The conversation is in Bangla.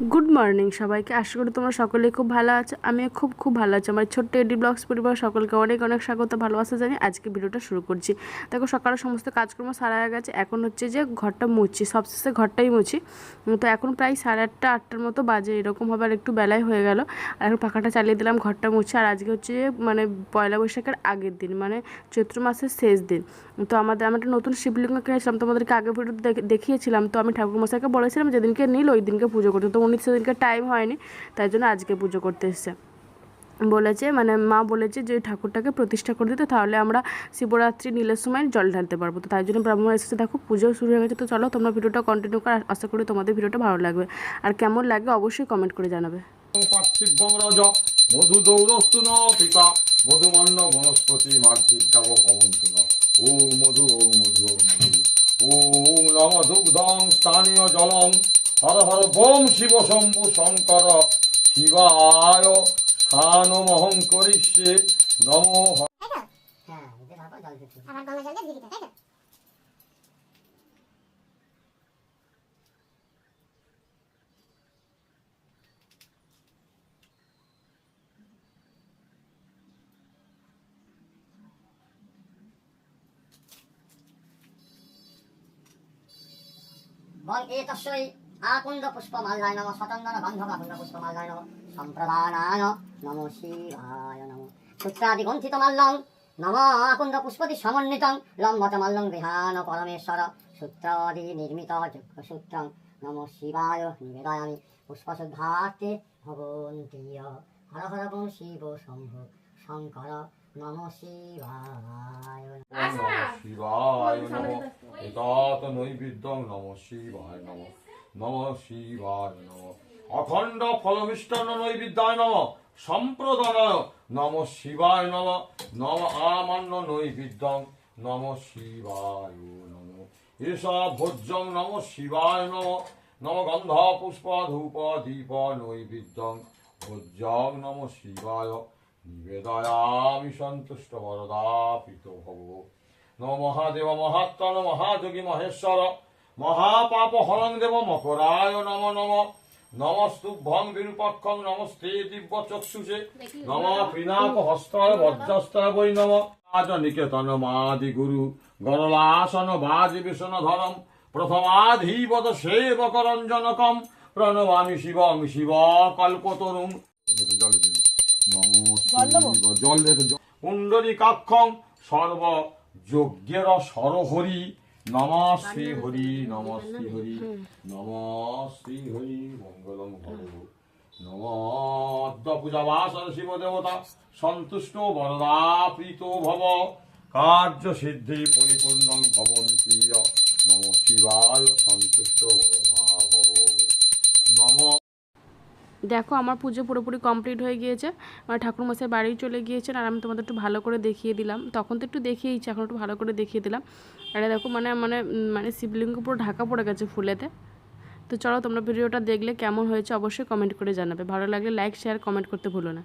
গুড মর্নিং সবাইকে। আশা করি তোমরা সকলেই খুব ভালো আছো। আমিও খুব খুব ভালো আছি। আমার ছোট্ট এডি ব্লগস পরিবার সকলকে অনেক অনেক স্বাগত, ভালোবাসা জানি আজকে ভিডিওটা শুরু করছি। দেখো, সকালে সমস্ত কাজকর্ম সারা গেছে। এখন হচ্ছে যে ঘরটা মুছছি সবশেষে ঘরটাই মুছি। তো এখন প্রায় সাড়ে আটটা, আটটার মতো বাজে। এরকমভাবে আর একটু বেলায় হয়ে গেল। আর এখন পাখাটা চালিয়ে দিলাম ঘরটা মুছি। আর আজকে হচ্ছে যে মানে পয়লা বৈশাখের আগের দিন মানে চৈত্র মাসের শেষ দিন। তো আমাদের আমি একটা নতুন শিবলিঙ্গ কিনেছিলাম। তোমাদেরকে আগে ভিডিও দেখিয়েছিলাম। তো আমি ঠাকুর মশাইকে বলেছিলাম, যেদিনকে নীল, ওই দিনকে পুজো করতে। তো উনি সেদিনকে টাইম হয়নি, তাই জন্য আজকে পুজো করতে এসছে। বলেছে মানে মা বলেছে যে ঠাকুরটাকে প্রতিষ্ঠা করে দিতে, তাহলে আমরা শিবরাত্রি নীলের সময় জল ঢালতে পারব। তো তাই জন্য ব্রাহ্মণ এসেছে, দেখো পুজো শুরু হয়ে গেছে, তো চলো তোমরা ভিডিওটা কন্টিনিউ করে আশা করি তোমাদের ভিডিওটা ভালো লাগবে। আর কেমন লাগবে অবশ্যই কমেন্ট করে জানাবে। মধু মধু ওম মধু ওম মধু ওম নম দুগ্ধং, স্থানীয় জলং। হর হর বোম শিব শম্ভু শঙ্কর শিবায় স্থানমহং করিষ্যে নমো হ্যাঁ আবার জল দিতে হবে। আবার গঙ্গা জল দিয়ে দিতে তাই তো? বল এ তস্যই মাল্লায় নম শতন্দন গন্ধব আকুন্দ পুষ্প মাল্লায় নম সম্প্রদানায় নম শিবায় নম সূত্রাদি গ্রন্থিত মাল্লং নম আকুন্দ পুষ্পতি সমন্বিতং লম্বত মাল্লং বিহান পরমেশ্বর সূত্রাদি নির্মিত যজ্ঞ সূত্রং নম শিবায় নিবেদয়ামি পুষ্পশুদ্ধার্তে ভবন্তীয় হর হর বং শিব শম্ভু শঙ্কর নম শিবায় শিবায় নমঃ এতত নৈবেদ্যং নমঃ শিবায় নমঃ নমঃ শিবায় নমঃ। অখণ্ড ফলমিষ্টান্ন নৈবেদ্যায় নমঃ। সম্প্রদানায় নমঃ শিবায় নমঃ। নম আমান্য নৈবেদ্যং নমঃ শিবায় নমঃ। এষা ভোজ্যং নমঃ শিবায় নমঃ। নম গন্ধ পুষ্প ধূপ দীপ নৈবেদ্যং। ভোজ্যং নমঃ শিবায়। নিবেদয়ামি সন্তুষ্ট বরদা পিত ভব। নম মহাদেব মহাত্মন মহাযোগী মহেশ্বর। মহাপাপ হরং দেব মকরায় নম নম। নমস্তুভ্যং বিরূপক্ষং নমস্তে দিব্য চক্ষুষে নম পিনাক হস্তায় বজ্রস্তায় বৈ নম। আজ নিকেতন মাদি গুরু গরলাসন বাজি বিষ্ণ ধরম প্রথমাধীবত সেবক রঞ্জনকম প্রণমামি শিবং শিব কল্পতরুম জল। কাক্ষং সর্ব যজ্ঞের সরহরি নম শ্রী হরি নম শ্রী হরি। নম শ্রী হরি মঙ্গলম ভব নম পূজা বাসন শিব দেবতা সন্তুষ্ট বরদা প্রীত ভব। কার্য সিদ্ধি পরিপূর্ণং ভবন্তি। নম শিবায় সন্তুষ্ট বরদা দেখো, আমার পুজো পুরোপুরি কমপ্লিট হয়ে গিয়েছে। আমার ঠাকুরমশাই বাড়ি চলে গিয়েছেন আর আমি তোমাদের একটু ভালো করে দেখিয়ে দিলাম। তখন তো একটু দেখিয়েইছি এখন একটু ভালো করে দেখিয়ে দিলাম। আর দেখো মানে মানে মানে শিবলিঙ্গ পুরো ঢাকা পড়ে গেছে ফুলেতে। তো চলো, তোমরা ভিডিওটা দেখলে কেমন হয়েছে অবশ্যই কমেন্ট করে জানাবে। ভালো লাগলে লাইক শেয়ার কমেন্ট করতে ভুলো না।